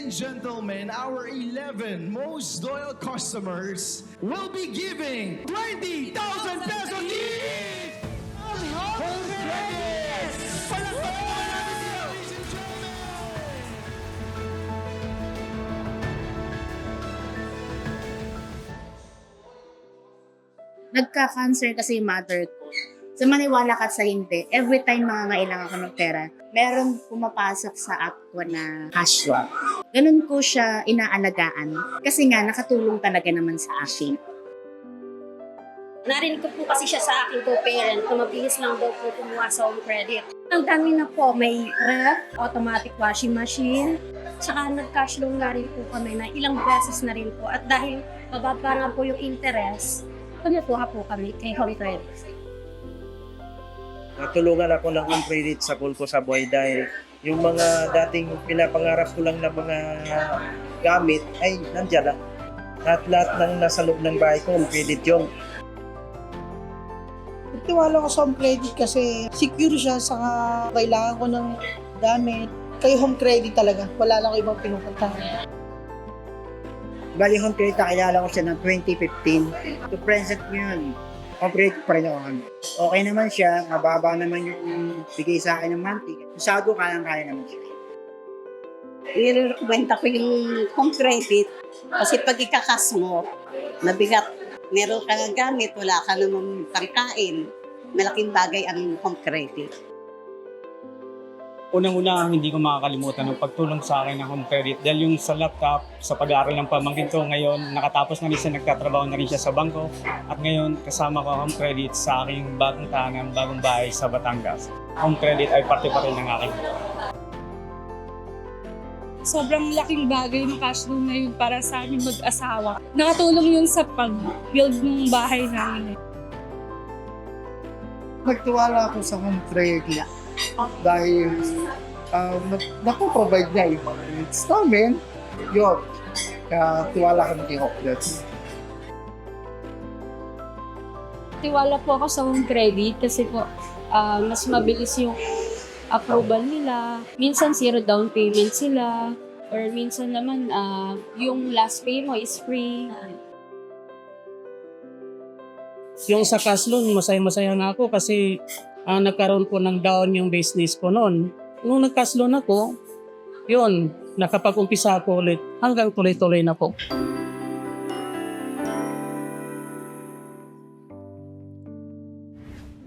and gentlemen, our 11 most loyal customers will be giving 20,000 pesos each! Nagka-cancer kasi yung mother ko. Sa maniwala ka sa hindi, every time mga ngailangan ako ng pera, meron pumapasok sa app ko na cash swap. Ganun ko siya inaalagaan. Kasi nga, nakatulong talaga naman sa akin. Narinig ko po kasi siya sa aking co-parent na mabilis lang daw po kumuha sa home credit. Ang dami na po, may ref, automatic washing machine, tsaka nag-cash loan nga rin po kami na ilang beses na rin po. At dahil mababa nga po yung interest, kumukuha po kami kay home credit. Natulungan ako ng home credit sa pool ko sa buhay dahil yung mga dating pinapangarap ko lang na mga gamit ay nandiyan na. Lahat-lahat ng nasa loob ng bahay ko, home credit yung Tiwala ko sa home credit kasi secure siya sa kailangan ko ng gamit. Kay home credit talaga. Wala lang ibang pinupuntahan. Bali home credit, nakilala ko siya ng 2015. To present ko yun, credit pa rin ako. Okay naman siya, mababa naman yung bigay sa akin ng monthly. Masyado kayang-kaya naman siya. Irekwenta ko yung home credit kasi pag ikakas mo, mabigat. Meron ka ng gamit, wala ka naman pangkain. Malaking bagay ang home credit. Unang-una, hindi ko makakalimutan ng pagtulong sa akin ng home credit dahil yung sa laptop, sa pag-aaral ng pamangkin ko ngayon, nakatapos na rin siya, nagtatrabaho na rin siya sa bangko at ngayon kasama ko home credit sa aking bagong tahanan, bagong bahay sa Batangas. Home credit ay parte pa rin ng aking sobrang laking bagay ng cash loan na yun para sa aming mag-asawa. Nakatulong yun sa pag-build ng bahay namin. Nagtiwala ako sa home credit dahil um, napoprovide niya yung mga needs namin. Yun. Kaya tiwala kami kay credit. Tiwala po ako sa home credit kasi po ah, mas mabilis yung approval nila. Minsan zero down payment sila. Or minsan naman, ah, yung last pay mo is free. Yung sa cash loan, masaya-masaya na ako kasi ah, nagkaroon po ng down yung business ko noon. Nung nag-cash loan ako, yun, nakapag-umpisa ako ulit hanggang tuloy-tuloy na po.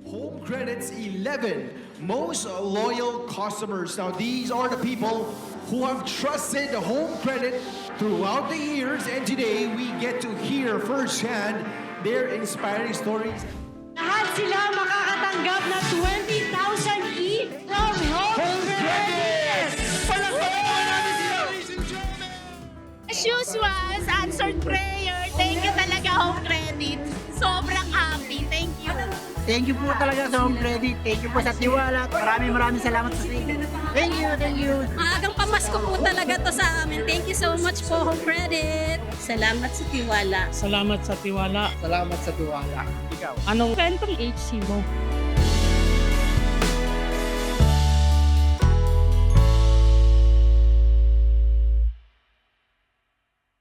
Home Credit's 11 most loyal customers. Now, these are the people who have trusted Home Credit throughout the years, and today we get to hear firsthand their inspiring stories. Lahat sila makakatanggap na 20,000 each from home credit! Palakpakan natin sila, ladies and gentlemen! As usual, sa answered prayer, Thank you po talaga sa home credit. Thank you po sa tiwala. Maraming maraming salamat sa inyo. Thank you, thank you. Maagang pamasko po talaga to sa amin. Thank you so much po, home credit! Salamat sa tiwala. Salamat sa tiwala. Salamat sa tiwala. Anong Kwentong HC mo.